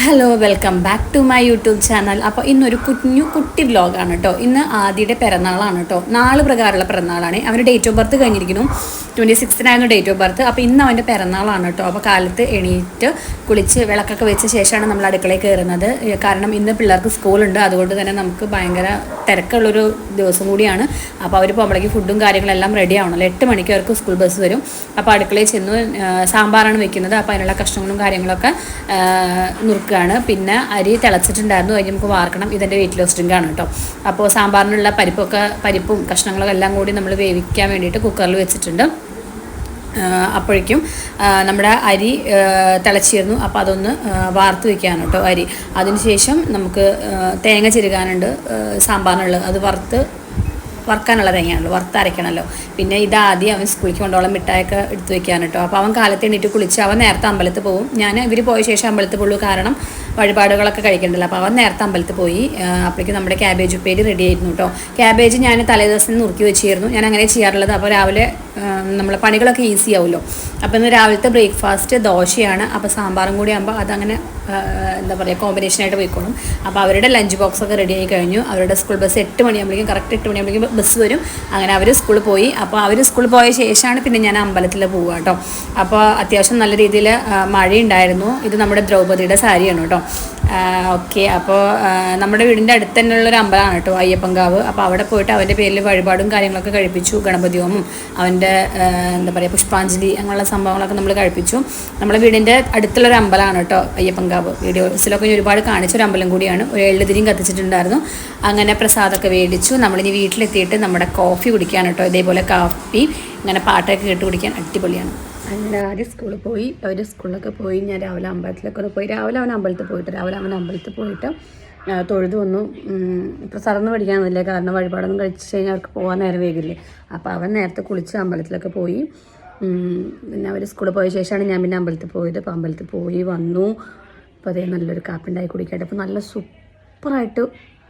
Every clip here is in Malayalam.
Hello welcome back to my YouTube channel അപ്പോൾ ഇന്നൊരു കുഞ്ഞു കുട്ടി വ്ലോഗാണ് കേട്ടോ ഇന്ന് ആദ്യയുടെ പിറന്നാളാണ് കേട്ടോ നാല് പ്രകാരമുള്ള പിറന്നാളാണ്. അവന്റെ ഡേറ്റ് ഓഫ് ബർത്ത് കഴിഞ്ഞിരിക്കുന്നു. ട്വന്റി സിക്സ്തിനായിരുന്നു ഡേറ്റ് ഓഫ് ബർത്ത്. അപ്പോൾ ഇന്ന് അവന്റെ പിറന്നാളാണ് കേട്ടോ. അപ്പോൾ കാലത്ത് എണീറ്റ് കുളിച്ച് വിളക്കൊക്കെ വെച്ച ശേഷമാണ് നമ്മൾ അടുക്കളയിൽ കയറുന്നത്. കാരണം ഇന്ന് പിള്ളേർക്ക് സ്കൂളുണ്ട്. അതുകൊണ്ട് തന്നെ നമുക്ക് ഭയങ്കര തിരക്കുള്ളൊരു ദിവസം കൂടിയാണ്. അപ്പോൾ അവർ പോകുമ്പോഴേക്ക് ഫുഡും കാര്യങ്ങളെല്ലാം റെഡി ആവണമല്ലോ എട്ട് മണിക്ക് അവർക്ക് സ്കൂൾ ബസ് വരും. അപ്പോൾ അടുക്കളയിൽ ചെന്ന് സാമ്പാറാണ് വെക്കുന്നത്. അപ്പോൾ അതിനുള്ള കഷ്ണങ്ങളും കാര്യങ്ങളൊക്കെ നുറുക്കുകയാണ് പിന്നെ അരി തിളച്ചിട്ടുണ്ടായിരുന്നു. അതിന് നമുക്ക് വാർക്കണം. ഇതെന്റെ വെയിറ്റ് ലോസ് ഡ്രിങ്കാണ് കേട്ടോ. അപ്പോൾ സാമ്പാറിനുള്ള പരിപ്പൊക്കെ പരിപ്പും കഷ്ണങ്ങളും എല്ലാം കൂടി നമ്മൾ വേവിക്കാൻ വേണ്ടിയിട്ട് കുക്കറിൽ വെച്ചിട്ടുണ്ട്. അപ്പോഴേക്കും നമ്മുടെ അരി തിളച്ചിരുന്നു. അപ്പോൾ അതൊന്ന് വാർത്ത് വയ്ക്കാണ് കേട്ടോ അരി. അതിനുശേഷം നമുക്ക് തേങ്ങ ചിരുകാനുണ്ട് സാമ്പാറിനുള്ളത്. അത് വറുത്ത് വറുക്കാനുള്ള തേങ്ങയാണല്ലോ വറുത്ത് അരയ്ക്കണമല്ലോ പിന്നെ ഇതാദ്യം അവൻ സ്കൂളിലേക്ക് കൊണ്ടോളം മിഠായൊക്കെ എടുത്ത് വെക്കാൻ കേട്ടോ. അപ്പോൾ അവൻ കാലത്ത് എണീറ്റ് കുളിച്ച് അവൻ നേരത്തെ അമ്പലത്തിൽ പോകും. ഞാൻ ഇവർ പോയ ശേഷം അമ്പലത്തിൽ പോകുള്ളൂ. കാരണം വഴിപാടുകളൊക്കെ കഴിക്കണ്ടല്ലോ. അപ്പോൾ അവൻ നേരത്തെ അമ്പലത്തിൽ പോയി. അപ്പോഴേക്കും നമ്മുടെ ക്യാബേജ് ഉപ്പേരി റെഡി ആയിരുന്നു കേട്ടോ ക്യാബേജ് ഞാൻ തലേദിവസം നുറുക്കി വെച്ചിരുന്നു. ഞാൻ അങ്ങനെ ചെയ്യാറുള്ളത്. അപ്പോൾ രാവിലെ നമ്മളെ പണികളൊക്കെ ഈസി ആവുമല്ലോ. അപ്പോൾ ഇന്ന് രാവിലത്തെ ബ്രേക്ക്ഫാസ്റ്റ് ദോശയാണ്. അപ്പോൾ സാമ്പാറും കൂടി ആകുമ്പോൾ അതങ്ങനെ എന്താ പറയുക കോമ്പിനേഷനായിട്ട് പോയിക്കോളും അപ്പോൾ അവരുടെ ലഞ്ച് ബോക്സ് ഒക്കെ റെഡി ആയി കഴിഞ്ഞു. അവരുടെ സ്കൂൾ ബസ് എട്ട് മണിയാകുമ്പോഴേക്കും കറക്റ്റ് എട്ട് മണിയാകുമ്പോഴേക്കും ബസ് വരും. അങ്ങനെ അവർ സ്കൂളിൽ പോയി. അപ്പോൾ അവർ സ്കൂളിൽ പോയ ശേഷമാണ് പിന്നെ ഞാൻ അമ്പലത്തിൽ പോവുക കേട്ടോ അപ്പോൾ അത്യാവശ്യം നല്ല രീതിയിൽ മഴയുണ്ടായിരുന്നു. ഇത് നമ്മുടെ ദ്രൗപദിയുടെ സാരിയാണ് കേട്ടോ ഓക്കെ. അപ്പോൾ നമ്മുടെ വീടിന്റെ അടുത്ത് തന്നെയുള്ളൊരു അമ്പലമാണ് കേട്ടോ അയ്യപ്പങ്കാവ് അപ്പോൾ അവിടെ പോയിട്ട് അവന്റെ പേരിൽ വഴിപാടും കാര്യങ്ങളൊക്കെ കഴിപ്പിച്ചു ഗണപതി ഹോമം അവന്റെ എന്താ പറയുക പുഷ്പാഞ്ജലി അങ്ങനെയുള്ള സംഭവങ്ങളൊക്കെ നമ്മൾ കഴിപ്പിച്ചു. നമ്മുടെ വീടിന്റെ അടുത്തുള്ളൊരു അമ്പലമാണ് കേട്ടോ അയ്യപ്പങ്കാവ് വീഡിയോസിലൊക്കെ ഒരുപാട് കാണിച്ചൊരു അമ്പലം കൂടിയാണ്. ഒരു എഴുതിരിയും കത്തിച്ചിട്ടുണ്ടായിരുന്നു. അങ്ങനെ പ്രസാദമൊക്കെ മേടിച്ചു. നമ്മളിനി വീട്ടിലെത്തിയിട്ട് നമ്മുടെ കോഫി കുടിക്കുകയാണ് കേട്ടോ ഇതേപോലെ കാപ്പി ഇങ്ങനെ പാട്ടൊക്കെ കേട്ട് കുടിക്കാൻ അടിപൊളിയാണ്. അങ്ങനെ സ്കൂളിൽ പോയി. അവർ സ്കൂളിലൊക്കെ പോയി. ഞാൻ രാവിലെ അമ്പലത്തിലൊക്കെ ഒന്ന് പോയി. രാവിലെ അവൻ അമ്പലത്തിൽ പോയിട്ട് രാവിലെ അവൻ അമ്പലത്തിൽ പോയിട്ട് തൊഴുതു വന്നു. ഇപ്പോൾ സറന്ന് പഠിക്കാനൊന്നുമില്ല. കാരണം വഴിപാടൊന്നും കഴിച്ച് കഴിഞ്ഞാൽ അവർക്ക് പോകാൻ നേരം വൈകില്ലേ. അപ്പോൾ അവൻ നേരത്തെ കുളിച്ച് അമ്പലത്തിലൊക്കെ പോയി. പിന്നെ അവർ സ്കൂളിൽ പോയ ശേഷമാണ് ഞാൻ പിന്നെ അമ്പലത്തിൽ പോയത്. അപ്പോൾ അമ്പലത്തിൽ പോയി വന്നു. അപ്പോൾ അതേ നല്ലൊരു കാപ്പിണ്ടായി കുടിക്കട്ടെ. അപ്പോൾ നല്ല സൂപ്പറായിട്ട്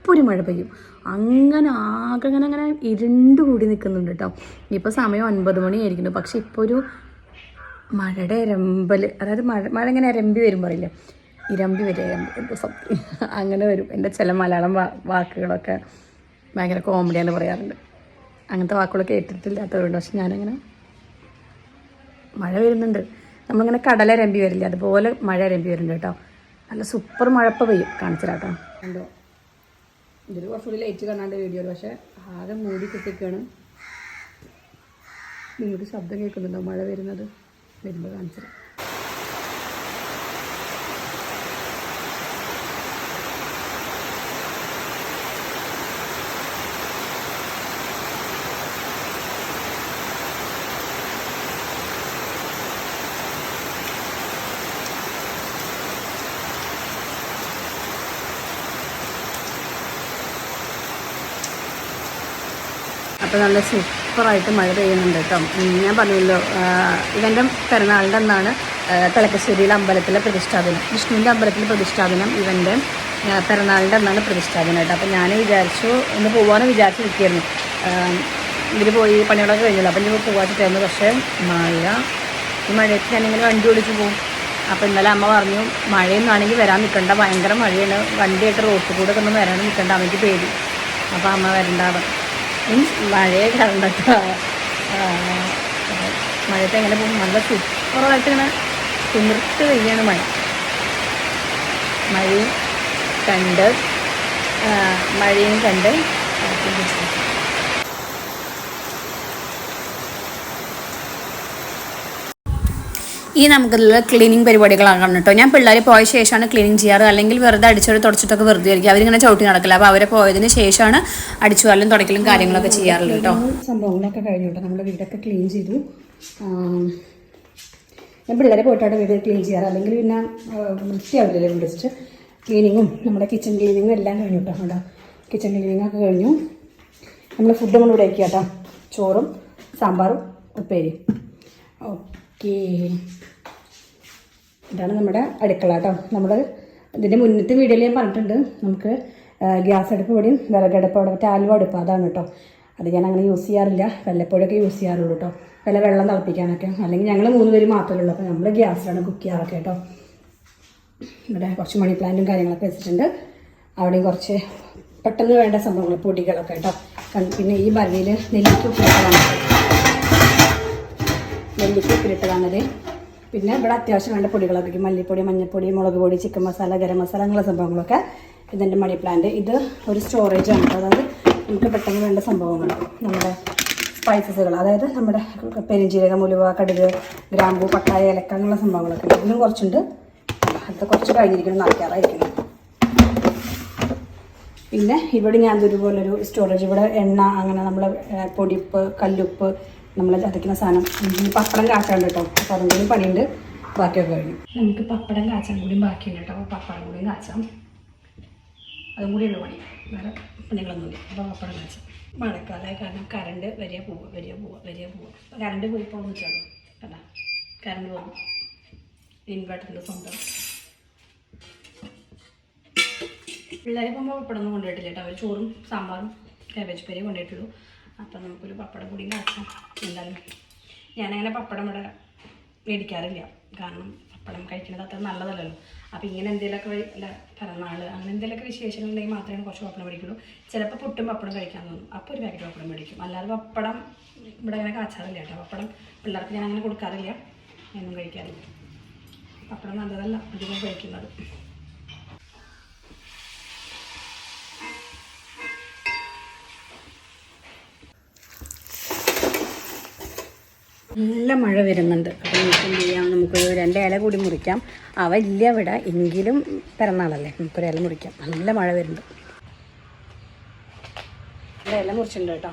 ഒരു മഴ പെയ്യും. അങ്ങനെ ആകെ അങ്ങനെ അങ്ങനെ ഇരുണ്ട് കൂടി നിൽക്കുന്നുണ്ട് കേട്ടോ ഇപ്പോൾ സമയം ഒൻപത് മണിയായിരിക്കുന്നു. പക്ഷേ ഇപ്പോൾ ഒരു മഴയുടെ ഇരമ്പൽ അതായത് മഴ മഴ ഇങ്ങനെ അരമ്പി വരും പറയില്ലേ? ഇരമ്പി വരും ഇരമ്പി എന്തോ സംതിങ് അങ്ങനെ വരും. എന്റെ ചില മലയാളം വാക്കുകളൊക്കെ ഭയങ്കര കോമഡിയാണ് പറയാറുണ്ട്. അങ്ങനത്തെ വാക്കുകളൊക്കെ കേട്ടിട്ടില്ലാത്തവരുണ്ട്. പക്ഷെ ഞാനങ്ങനെ മഴ വരുന്നുണ്ട്. നമ്മളിങ്ങനെ കടല രമ്പി വരില്ല? അതുപോലെ മഴ രമ്പി വരുന്നുണ്ട് കേട്ടോ. നല്ല സൂപ്പർ മഴപ്പ പെയ്യും. കാണിച്ചിട്ടോ കേട്ടോ കണ്ടോ? ഇതിൽ കുറച്ചുകൂടി ലൈറ്റ് കാണാണ്ട് വീഡിയോയിൽ പക്ഷേ ആകെ മൂടി കിട്ടിക്കാണ് നിങ്ങൾക്ക് ശബ്ദം കേൾക്കുന്നുണ്ടോ മഴ വരുന്നത്? വരുമ്പോൾ കാണിച്ചില്ല അപ്പോൾ നല്ല സൂപ്പറായിട്ട് മഴ പെയ്യുന്നുണ്ട് കേട്ടോ. ഞാൻ പറഞ്ഞല്ലോ ഇവന്റെ പിറന്നാളിന്റെ അന്നാണ് ആ, തിളക്കശ്ശേരിയിലെ അമ്പലത്തിലെ പ്രതിഷ്ഠാപനം വിഷ്ണുവിന്റെ അമ്പലത്തിലെ പ്രതിഷ്ഠാപനം ഇവന്റെ പിറന്നാളിന്റെ അന്നാണ് പ്രതിഷ്ഠാപനം കേട്ടോ. അപ്പോൾ ഞാൻ വിചാരിച്ചു ഒന്ന് പോകാമെന്ന് വിചാരിച്ച് നിൽക്കുകയായിരുന്നു ഇവർ പോയി പണികളൊക്കെ കഴിഞ്ഞല്ലോ. അപ്പം ഇനി പോകാച്ചിട്ടായിരുന്നു പക്ഷേ മഴ ഈ മഴയത്ത് ഞാനിങ്ങനെ വണ്ടി ഓടിച്ച് പോകും അപ്പോൾ ഇന്നലെ അമ്മ പറഞ്ഞു മഴയൊന്നും ആണെങ്കിൽ വരാൻ നിൽക്കണ്ട ഭയങ്കര മഴയാണ്. വണ്ടിയായിട്ട് റോട്ടിൽ കൂടെ ഒക്കെ ഒന്നും വരാൻ നിൽക്കണ്ട അമ്മയ്ക്ക് പേടി. അപ്പോൾ അമ്മ വരണ്ടാണ് മീൻസ് മഴയെ കണ്ടട്ടോ മഴയത്ത് എങ്ങനെ പോകും നല്ല സൂപ്പറായിട്ട് ഇങ്ങനെ കുമിർത്ത് പെയ്യാണ് മഴ. മഴയും കണ്ട് മഴയും കണ്ട് അതൊക്കെ വിശ്വസിക്കും. ഈ നമുക്കുള്ള ക്ലീനിങ് പരിപാടികളാണ് കേട്ടോ ഞാൻ പിള്ളേർ പോയ ശേഷമാണ് ക്ലീനിങ് ചെയ്യാറ്. അല്ലെങ്കിൽ വെറുതെ അടിച്ചോട് തുടച്ചിട്ടൊക്കെ വെറുതെ ആയിരിക്കും അവരിങ്ങനെ ചവിട്ടി നടക്കില്ല അപ്പോൾ അവരെ പോയതിന് ശേഷമാണ് അടിച്ചു വാരലും തുടക്കലും കാര്യങ്ങളൊക്കെ ചെയ്യാറുള്ളത് കേട്ടോ സംഭവങ്ങളൊക്കെ കഴിഞ്ഞു നമ്മുടെ വീടൊക്കെ ക്ലീൻ ചെയ്തു. ഞാൻ പിള്ളേരെ പോയിട്ടാണ് വീട് ക്ലീൻ ചെയ്യാറ്. അല്ലെങ്കിൽ പിന്നെ വൃത്തിയാവില്ലല്ലോ വിളിച്ചിട്ട് ക്ലീനിങ്ങും നമ്മുടെ കിച്ചൺ ക്ലീനിങ്ങും എല്ലാം കഴിഞ്ഞു കേട്ടോ കേട്ടോ കിച്ചൺ ക്ലീനിങ്ങൊക്കെ കഴിഞ്ഞു. നമ്മൾ ഫുഡ് നമ്മൾ ഇവിടെ കേട്ടോ ചോറും സാമ്പാറും ഉപ്പേരി ഓക്കേ. ഇതാണ് നമ്മുടെ അടുക്കള കേട്ടോ. നമ്മൾ ഇതിന്റെ മുന്നത്തെ വീഡിയോയിൽ ഞാൻ പറഞ്ഞിട്ടുണ്ട്. നമുക്ക് ഗ്യാസ് അടുപ്പ് ഇവിടെയും വിറകടുപ്പ് അവിടെ മറ്റേ ആലുവ അടുപ്പ് അതാണ് കേട്ടോ. അത് ഞാൻ അങ്ങനെ യൂസ് ചെയ്യാറില്ല. വല്ലപ്പോഴൊക്കെ യൂസ് ചെയ്യാറുള്ളൂ കേട്ടോ. വല്ല വെള്ളം തിളപ്പിക്കാനൊക്കെ. അല്ലെങ്കിൽ ഞങ്ങൾ മൂന്ന് പേര് മാത്രമേ ഉള്ളൂ. അപ്പോൾ നമ്മൾ ഗ്യാസിലാണ് കുക്ക് ചെയ്യാറൊക്കെ കേട്ടോ. ഇവിടെ കുറച്ച് മണി പ്ലാന്റും കാര്യങ്ങളൊക്കെ വെച്ചിട്ടുണ്ട്. അവിടെയും കുറച്ച് പെട്ടെന്ന് വേണ്ട സംഭവങ്ങൾ പൊടികളൊക്കെ കേട്ടോ. പിന്നെ ഈ ഭരണിയിൽ നെല്ലിക്ക ഉപ്പിലിട്ടതാണ്. നെല്ലിക്ക ഉപ്പിലിട്ടതാണത് പിന്നെ ഇവിടെ അത്യാവശ്യം വേണ്ട പൊടികളൊക്കെ മല്ലിപ്പൊടി മഞ്ഞൾപ്പൊടി മുളക് പൊടി ചിക്കൻ മസാല ഗരം മസാല അങ്ങനെയുള്ള സംഭവങ്ങളൊക്കെ ഇതിന്റെ മണി പ്ലാന്റ് ഇത് ഒരു സ്റ്റോറേജ് ആണ് അതായത് നമുക്ക് പെട്ടെന്ന് വേണ്ട സംഭവങ്ങൾ നമ്മുടെ സ്പൈസസുകൾ അതായത് നമ്മുടെ പെരിഞ്ജീരകം ഉലുവ കടുക് ഗ്രാമ്പു പട്ടായ ഇലക്ക അങ്ങനെയുള്ള സംഭവങ്ങളൊക്കെ ഇതിലും കുറച്ചുണ്ട്. അടുത്ത കുറച്ച് കഴിഞ്ഞിരിക്കണം. നാൽക്കാറായിരിക്കണം പിന്നെ ഇവിടെ ഞാൻ ഇതുപോലൊരു സ്റ്റോറേജ് ഇവിടെ എണ്ണ അങ്ങനെ നമ്മൾ പൊടിപ്പ് കല്ലുപ്പ് നമ്മൾ ചതയ്ക്കുന്ന സാധനം. പപ്പടം കാച്ചാണ്ട് കേട്ടോ. അപ്പോൾ അതും കൂടി പണിയുണ്ട്. ബാക്കിയൊക്കെ കഴിഞ്ഞു. നമുക്ക് പപ്പടം കാച്ചാൻ കൂടി ബാക്കിയുണ്ട് കേട്ടോ. അപ്പോൾ പപ്പടം കൂടി കാച്ചാം. അതും കൂടി ഉണ്ട് പണി. വേറെ പണികളൊന്നുമില്ല അപ്പോൾ പപ്പടം കാച്ചാം. മഴക്കാലമായ കാരണം കറണ്ട് വരിക പോവുക വരിക പോവുക വരിക പോവുക. കറണ്ട് പോയി പോകുന്ന വെച്ചാണ് കണ്ടാ? കറണ്ട് പോകും. ഇൻവെർട്ടറിന്റെ സ്വന്തം. പിള്ളേരെ പോകുമ്പോൾ പപ്പടം ഒന്നും കൊണ്ടുപോയിട്ടില്ല കേട്ടോ. അവർ ചോറും സാമ്പാറും കാബേജ് പേരേ കൊണ്ടുപോയിട്ടുള്ളൂ. അപ്പം നമുക്കൊരു പപ്പടം കൂടി കാച്ചാം എന്തായാലും. ഞാനങ്ങനെ പപ്പടം ഇവിടെ മേടിക്കാറില്ല. കാരണം പപ്പടം കഴിക്കുന്നത് അത്ര നല്ലതല്ലല്ലോ. അപ്പോൾ ഇങ്ങനെ എന്തെങ്കിലുമൊക്കെ വല്ല പിറന്നാൾ അങ്ങനെ എന്തെങ്കിലുമൊക്കെ വിശേഷങ്ങളുണ്ടെങ്കിൽ മാത്രമേ കുറച്ച് പപ്പടം മേടിക്കുള്ളൂ. ചിലപ്പോൾ പുട്ടും പപ്പടം കഴിക്കാൻ തോന്നും. അപ്പോൾ ഒരു പാക്കറ്റ് പപ്പടം മേടിക്കും. അല്ലാതെ പപ്പടം ഇവിടെ അങ്ങനെ കാച്ചാറില്ല കേട്ടോ. പപ്പടം പിള്ളേർക്ക് ഞാൻ അങ്ങനെ കൊടുക്കാറില്ല. എന്നും കഴിക്കാറില്ല. പപ്പടം നല്ലതല്ല അധികം കഴിക്കുന്നത്. നല്ല മഴ വരുന്നുണ്ട്. അപ്പം നമുക്ക് എന്ത് ചെയ്യാം? നമുക്ക് രണ്ട് ഇല കൂടി മുറിക്കാം. അവ ഇല്ല ഇവിടെ എങ്കിലും പിറന്നാളല്ലേ? നമുക്കൊരു ഇല മുറിക്കാം. നല്ല മഴ വരുന്നുണ്ട്. ഇവിടെ ഇല മുറിച്ചിട്ടുണ്ട് കേട്ടോ.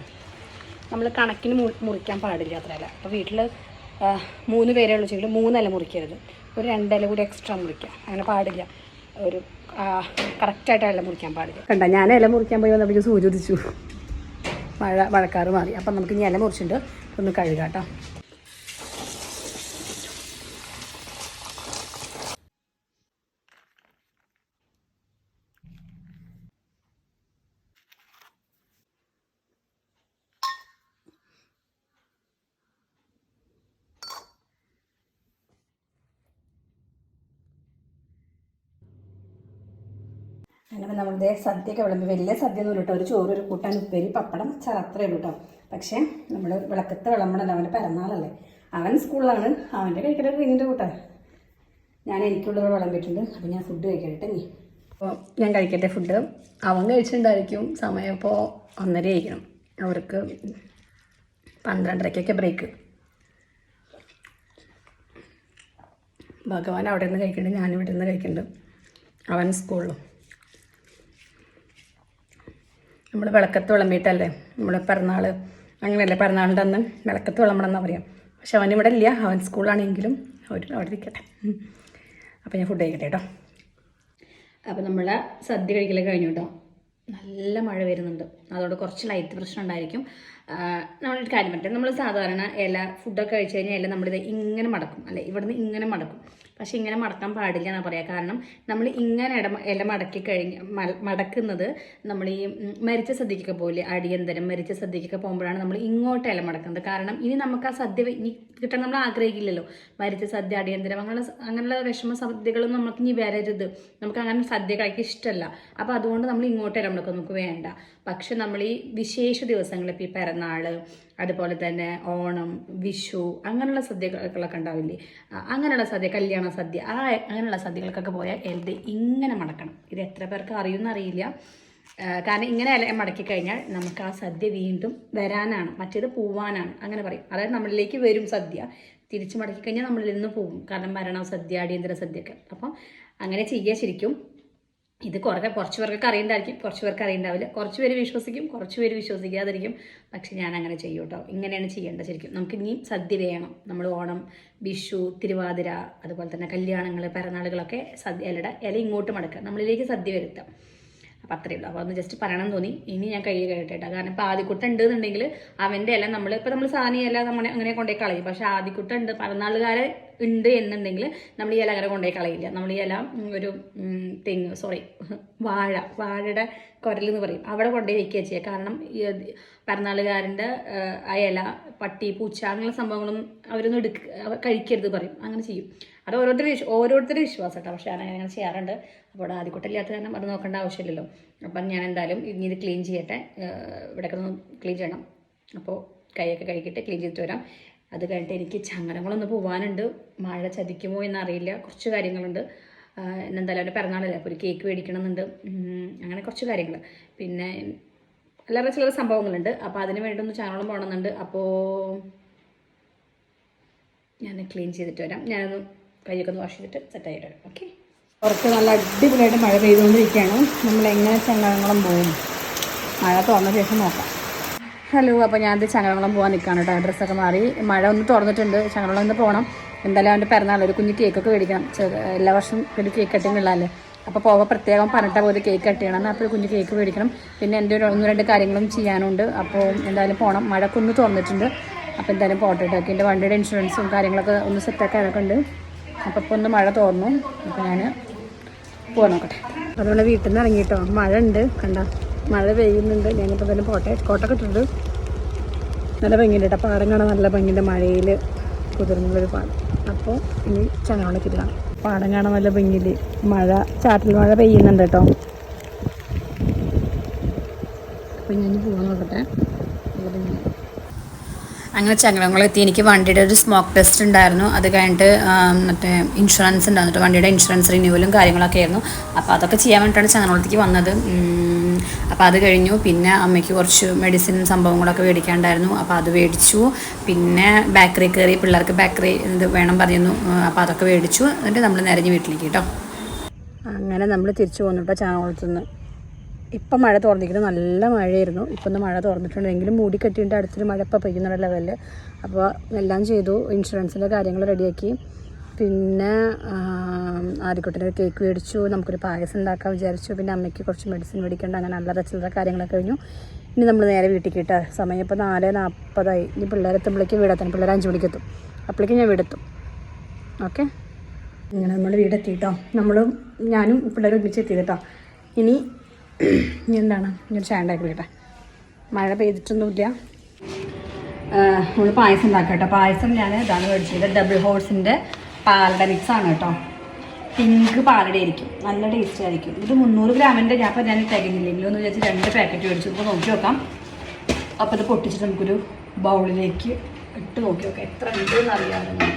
നമ്മൾ കണക്കിന് മുറിക്കാൻ പാടില്ല അത്ര ഇല. അപ്പോൾ വീട്ടിൽ മൂന്ന് പേരേ ഉള്ളൂ മൂന്ന് ഇല മുറിക്കരുത്. ഒരു രണ്ട് ഇല കൂടി എക്സ്ട്രാ മുറിക്കാം. അങ്ങനെ പാടില്ല. ഒരു കറക്റ്റായിട്ട് ഇല മുറിക്കാൻ പാടില്ല. കണ്ട ഞാൻ ഇല മുറിക്കാൻ പോയി വന്നപ്പോൾ സൂചിച്ചു മഴ മഴക്കാറ് മാറി. അപ്പം നമുക്ക് ഇനി ഇല മുറിച്ചിട്ടുണ്ട് ഒന്ന് കഴുകാം കേട്ടോ. നമ്മളുടെ സദ്യയൊക്കെ വിളമ്പി. വലിയ സദ്യ ഒന്നും കേട്ടോ. ഒരു ചോറ് ഒരു കൂട്ടാൻ ഉപ്പേരി പപ്പടം അച്ചാർ അത്രയേ ഉള്ളൂ കേട്ടോ. പക്ഷേ നമ്മൾ വിളക്കത്ത് വിളമ്പണല്ലോ അവന്റെ പിറന്നാളല്ലേ. അവൻ സ്കൂളിലാണ്. അവന്റെ കഴിക്കലൊക്കെ കഴിഞ്ഞിട്ട് കൂട്ടാ. ഞാൻ എനിക്കുള്ളത് വിളമ്പിയിട്ടുണ്ട്. അപ്പം ഞാൻ ഫുഡ് കഴിക്കട്ടെ നീ അപ്പോൾ ഞാൻ കഴിക്കട്ടെ ഫുഡ് അവൻ കഴിച്ചിട്ടുണ്ടായിരിക്കും. സമയം ഇപ്പോൾ ഒന്നര ആയിരിക്കണം. അവർക്ക് പന്ത്രണ്ടരയ്ക്കൊക്കെ ബ്രേക്ക് ഭഗവാൻ അവിടെ നിന്ന് കഴിക്കുന്നുണ്ട് ഞാനിവിടെ നിന്ന് കഴിക്കുന്നുണ്ട് അവൻ സ്കൂളിലും. നമ്മൾ വിളക്കത്ത് വിളമ്പിയിട്ടല്ലേ? നമ്മുടെ പിറന്നാൾ അങ്ങനെയല്ലേ പിറന്നാളിന്റെ അന്ന് വിളക്കത്ത് വിളമ്പണം എന്നാ പറയാം. പക്ഷെ അവൻ ഇവിടെ ഇല്ല. അവൻ സ്കൂളാണെങ്കിലും അവർ അവിടെ ഇരിക്കട്ടെ. അപ്പോൾ ഞാൻ ഫുഡ് കഴിക്കട്ടെ കേട്ടോ അപ്പോൾ നമ്മൾ സദ്യ കഴിക്കലൊക്കെ കഴിഞ്ഞു കേട്ടോ നല്ല മഴ വരുന്നുണ്ട്. അതോടെ കുറച്ച് ലൈറ്റ് പ്രശ്നം ഉണ്ടായിരിക്കും. നമ്മളൊരു കാര്യം പറ്റേ നമ്മൾ സാധാരണ ഇല ഫുഡൊക്കെ കഴിച്ച് കഴിഞ്ഞാൽ ഇല നമ്മളിത് ഇങ്ങനെ മടക്കും. അല്ലെ ഇവിടുന്ന് ഇങ്ങനെ മടക്കും. പക്ഷെ ഇങ്ങനെ മടക്കാൻ പാടില്ല എന്നാ പറയാ. കാരണം നമ്മൾ ഇങ്ങനെ ഇട ഇല മടക്കി കഴിഞ്ഞ് മടക്കുന്നത് നമ്മൾ ഈ മരിച്ച സദ്യക്കൊക്കെ പോലെ അടിയന്തരം മരിച്ച സദ്യക്കൊക്കെ പോകുമ്പോഴാണ് നമ്മൾ ഇങ്ങോട്ട് ഇല മടക്കുന്നത്. കാരണം ഇനി നമുക്ക് ആ സദ്യ ഇനി കിട്ടാൻ നമ്മൾ ആഗ്രഹിക്കില്ലല്ലോ. മരിച്ച സദ്യ അടിയന്തരം അങ്ങനെയുള്ള സ- അങ്ങനെയുള്ള വിഷമ സദ്യകളൊന്നും നമുക്ക് ഇനി വരരുത്. നമുക്ക് അങ്ങനെ സദ്യ കഴിക്കാൻ ഇഷ്ടമല്ല അപ്പോൾ അതുകൊണ്ട് നമ്മൾ ഇങ്ങോട്ട് ഇല മടക്കും നമുക്ക് വേണ്ട. പക്ഷെ നമ്മൾ ഈ വിശേഷ ദിവസങ്ങൾ ഇപ്പോൾ ഈ പിറന്നാൾ അതുപോലെ തന്നെ ഓണം വിഷു അങ്ങനെയുള്ള സദ്യകളൊക്കെ ഉണ്ടാവില്ലേ? അങ്ങനെയുള്ള സദ്യ കല്യാണ സദ്യ ആ അങ്ങനെയുള്ള സദ്യകൾക്കൊക്കെ പോയാൽ എന്ത് ഇങ്ങനെ മടക്കണം. ഇത് എത്ര പേർക്ക് അറിയുമെന്ന് അറിയില്ല. കാരണം ഇങ്ങനെ മടക്കി കഴിഞ്ഞാൽ നമുക്ക് ആ സദ്യ വീണ്ടും വരാനാണ്. മറ്റേത് പോവാനാണ്. അങ്ങനെ പറയും. അതായത് നമ്മളിലേക്ക് വരും സദ്യ തിരിച്ചു മടക്കി കഴിഞ്ഞാൽ നമ്മളിൽ നിന്ന് പോകും കാരണം മരണ സദ്യ അടിയന്തര സദ്യ ഒക്കെ അപ്പം അങ്ങനെ ചെയ്യുക ശരിക്കും. ഇത് കുറേ കുറച്ച് പേർക്ക് അറിയണ്ടായിരിക്കും കുറച്ച് പേർക്ക് അറിയണ്ടാവില്ല. കുറച്ച് പേര് വിശ്വസിക്കും കുറച്ച് പേര് വിശ്വസിക്കാതിരിക്കും. പക്ഷെ ഞാൻ അങ്ങനെ ചെയ്യും കേട്ടോ. ഇങ്ങനെയാണ് ചെയ്യേണ്ടത് ശരിക്കും. നമുക്ക് ഇനിയും സദ്യ വേണം. നമ്മൾ ഓണം വിഷു തിരുവാതിര അതുപോലെ തന്നെ കല്യാണങ്ങൾ പിറന്നാളുകളൊക്കെ സദ്യ ഇലയുടെ ഇല ഇങ്ങോട്ട് മടക്കുക. നമ്മളിലേക്ക് സദ്യ വരുത്താം അപ്പം അത്രയേ ഉള്ളൂ. അപ്പോൾ ഒന്ന് ജസ്റ്റ് പറയണം തോന്നി. ഇനി ഞാൻ കൈ കഴിയട്ടെ കാരണം ഇപ്പോൾ ആദ്യക്കുട്ട ഉണ്ട് എന്നുണ്ടെങ്കിൽ അവന്റെ എല്ലാം നമ്മൾ ഇപ്പോൾ നമ്മൾ സാധനം ഇല നമ്മൾ അങ്ങനെ കൊണ്ടുപോയി കളയും. പക്ഷേ ആദ്യക്കുട്ട ഉണ്ട്. പിറന്നാളുകാരെ ഉണ്ട് എന്നുണ്ടെങ്കിൽ നമ്മൾ ഈ ഇല അങ്ങനെ കൊണ്ടുപോയി കളയില്ല. നമ്മൾ ഈ ഇല ഒരു തെങ്ങ് സോറി വാഴ വാഴയുടെ കുരൽ എന്ന് പറയും. അവിടെ കൊണ്ടുപോയി വയ്ക്കുക ചെയ്യുക. കാരണം പിറന്നാളുകാരന്റെ ആ ഇല പട്ടി പൂച്ച അങ്ങനെയുള്ള സംഭവങ്ങളും അവരൊന്നും എടുക്ക കഴിക്കരുത് പറയും. അങ്ങനെ ചെയ്യും. അത് ഓരോരുത്തർ ഓരോരുത്തരുടെ വിശ്വാസം കേട്ടോ പക്ഷേ ഞാൻ അങ്ങനെ ചെയ്യാറുണ്ട്. അപ്പോൾ ഇവിടെ ആദ്യക്കുട്ടില്ലാത്ത കാരണം അത് നോക്കേണ്ട ആവശ്യമില്ലല്ലോ. അപ്പം ഞാൻ എന്തായാലും ഇനി ഇത് ക്ലീൻ ചെയ്യട്ടെ. ഇവിടെയൊക്കെ ഒന്ന് ക്ലീൻ ചെയ്യണം. അപ്പോൾ കൈയൊക്കെ കഴുകിയിട്ട് ക്ലീൻ ചെയ്തിട്ട് വരാം. അത് കഴിഞ്ഞിട്ട് എനിക്ക് ചങ്ങനങ്ങളൊന്ന് പോകാനുണ്ട് മഴ ചതിക്കുമോ എന്നറിയില്ല. കുറച്ച് കാര്യങ്ങളുണ്ട്. എന്തായാലും അവന്റെ പിറന്നാളല്ലേ. അപ്പോൾ ഒരു കേക്ക് മേടിക്കണമെന്നുണ്ട്. അങ്ങനെ കുറച്ച് കാര്യങ്ങൾ. പിന്നെ അല്ലാതെ ചില സംഭവങ്ങളുണ്ട്. അപ്പോൾ അതിന് വേണ്ടി ഒന്ന് ചങ്ങളം പോകണമെന്നുണ്ട്. അപ്പോൾ ഞാൻ ക്ലീൻ ചെയ്തിട്ട് വരാം. ഞാനൊന്ന് കൈയൊക്കെ ഒന്ന് വാഷ് ചെയ്തിട്ട് സെറ്റായിട്ട് ഓക്കെ പുറത്ത് നല്ല അടിപൊളിയായിട്ട് മഴ പെയ്തുകൊണ്ടിരിക്കുകയാണ്. നമ്മൾ എങ്ങനെ ചങ്ങളങ്ങളും പോകും മഴ തുറന്ന ശേഷം നോക്കാം. ഹലോ അപ്പോൾ ഞാനത് ചങ്ങനകുളം പോകാൻ നിൽക്കുകയാണ് കേട്ടോ. ഡ്രസ്സൊക്കെ മാറി. മഴ ഒന്ന് തുറന്നിട്ടുണ്ട്. ചങ്ങനകുളം ഒന്ന് പോകണം. എന്തായാലും അവന്റെ പിറന്നാൾ ഒരു കുഞ്ഞ് കേക്കൊക്കെ മേടിക്കണം. എല്ലാ വർഷവും ഒരു കേക്ക് കട്ടിങ് ഉള്ളതല്ലേ അപ്പോൾ പോകാൻ പ്രത്യേകം പറഞ്ഞിട്ടാ പോയത് കേക്ക് കട്ട് ചെയ്യണം അപ്പോൾ കുഞ്ഞ് കേക്ക് മേടിക്കണം. പിന്നെ എന്റെ ഒരു ഒന്ന് രണ്ട് കാര്യങ്ങളും ചെയ്യാനുണ്ട്. അപ്പോൾ എന്തായാലും പോകണം മഴക്കൊന്ന് തുറന്നിട്ടുണ്ട്. അപ്പോൾ എന്തായാലും പോട്ടെ കേട്ടോ. എന്റെ വണ്ടിയുടെ ഇൻഷുറൻസും കാര്യങ്ങളൊക്കെ ഒന്ന് സെറ്റാക്കാനൊക്കെ ഉണ്ട്. അപ്പോൾ ഇപ്പോൾ ഒന്ന് മഴ തോർന്നു. അപ്പോൾ ഞാൻ പോകാൻ നോക്കട്ടെ. അതുകൊണ്ട് വീട്ടിൽ നിന്ന് ഇറങ്ങിയിട്ടോ മഴ ഉണ്ട് കണ്ട? മഴ പെയ്യുന്നുണ്ട്. ഞാനിപ്പോൾ തന്നെ പോട്ടെ കോട്ടൊക്കെ ഇട്ടിട്ടുണ്ട്. നല്ല ഭംഗിയുണ്ട് കേട്ടോ. പാടം കാണാൻ നല്ല ഭംഗിയുണ്ട്. മഴയിൽ കുതിർന്നുള്ളൊരു പാടം. അപ്പോൾ ഇനി ചങ്ങനോളേക്ക് ഇടാം പാടം കാണാൻ നല്ല ഭംഗിയിൽ മഴ ചാറ്റൽ മഴ പെയ്യുന്നുണ്ട് കേട്ടോ. അപ്പോൾ ഞാൻ പോകാൻ നോക്കട്ടെ. അങ്ങനെ ചങ്ങലങ്ങളെത്തി എനിക്ക് വണ്ടിയുടെ ഒരു സ്മോക്ക് ടെസ്റ്റ് ഉണ്ടായിരുന്നു. അത് കഴിഞ്ഞിട്ട് മറ്റേ ഇൻഷുറൻസ് ഉണ്ടായിരുന്നു. വണ്ടിയുടെ ഇൻഷുറൻസ് റിന്യൂവലും കാര്യങ്ങളൊക്കെ ആയിരുന്നു. അപ്പോൾ അതൊക്കെ ചെയ്യാൻ വേണ്ടിയിട്ടാണ് ചങ്ങനകുളത്തേക്ക് വന്നത്. അപ്പോൾ അത് കഴിഞ്ഞു. പിന്നെ അമ്മയ്ക്ക് കുറച്ച് മെഡിസിൻ സംഭവങ്ങളൊക്കെ മേടിക്കാണ്ടായിരുന്നു. അപ്പോൾ അത് മേടിച്ചു. പിന്നെ ബേക്കറി കയറി പിള്ളേർക്ക് ബേക്കറി ഇത് വേണം പറയുന്നു അപ്പോൾ അതൊക്കെ മേടിച്ചു. എന്നിട്ട് നമ്മൾ നിരഞ്ഞ് വീട്ടിലേക്ക് കേട്ടോ. അങ്ങനെ നമ്മൾ തിരിച്ചു പോന്നു കേട്ടോ ഇപ്പം മഴ തുറന്നിരിക്കുന്നു നല്ല മഴയായിരുന്നു. ഇപ്പം ഒന്ന് മഴ തുറന്നിട്ടുണ്ട് എങ്കിലും മൂടി കെട്ടിയിട്ട് അടുത്തൊരു മഴ ഇപ്പം പെയ്യുന്ന ലെവലിൽ അപ്പോൾ എല്ലാം ചെയ്തു. ഇൻഷുറൻസിന്റെ കാര്യങ്ങൾ റെഡിയാക്കി പിന്നെ ആദ്യക്കുട്ടിന്റെ ഒരു കേക്ക് മേടിച്ചു. നമുക്കൊരു പായസം ഉണ്ടാക്കാൻ വിചാരിച്ചു. പിന്നെ അമ്മയ്ക്ക് കുറച്ച് മെഡിസിൻ മേടിക്കേണ്ട. അങ്ങനെ നല്ല ചില്ലറ കാര്യങ്ങളൊക്കെ കഴിഞ്ഞു. ഇനി നമ്മൾ നേരെ വീട്ടിൽ കിട്ടാ. സമയം ഇപ്പോൾ നാല് നാൽപ്പതായി. ഇനി പിള്ളേരെത്തുമ്പോഴേക്കും വീടെത്തണം പിള്ളേർ അഞ്ച് മണിക്കെത്തും അപ്പോഴേക്കും ഞാൻ വീടെത്തും. ഓക്കെ? ഇങ്ങനെ നമ്മൾ വീടെത്തിയിട്ടോ നമ്മളും ഞാനും പിള്ളേരും ഒരുമിച്ച് എത്തി കേട്ടോ. ഇനി എന്താണ്? ഇങ്ങനെ ചായ ഉണ്ടാക്കി കേട്ടെ മഴ പെയ്തിട്ടൊന്നുമില്ല. നമ്മൾ പായസം ഉണ്ടാക്കാം കേട്ടോ. പായസം ഞാൻ ഇതാണ് മേടിച്ചത്. ഡബിൾ ഹോഴ്സിന്റെ പാലട മിക്സ് ആണ് കേട്ടോ. പിങ്ക് പാലട ആയിരിക്കും. നല്ല ടേസ്റ്റ് ആയിരിക്കും. ഇത് മുന്നൂറ് ഗ്രാമിന്റെ ഞാൻ ഇപ്പോൾ ഞാൻ തികഞ്ഞില്ലെങ്കിലും എന്ന് വിചാരിച്ച് രണ്ട് പാക്കറ്റ് മേടിച്ചു ഇപ്പോൾ നോക്കി നോക്കാം. അപ്പോൾ ഇത് പൊട്ടിച്ചിട്ട് നമുക്കൊരു ബൗളിലേക്ക് ഇട്ട് നോക്കി നോക്കാം. എത്ര ഉണ്ടെന്ന് അറിയാമല്ലോ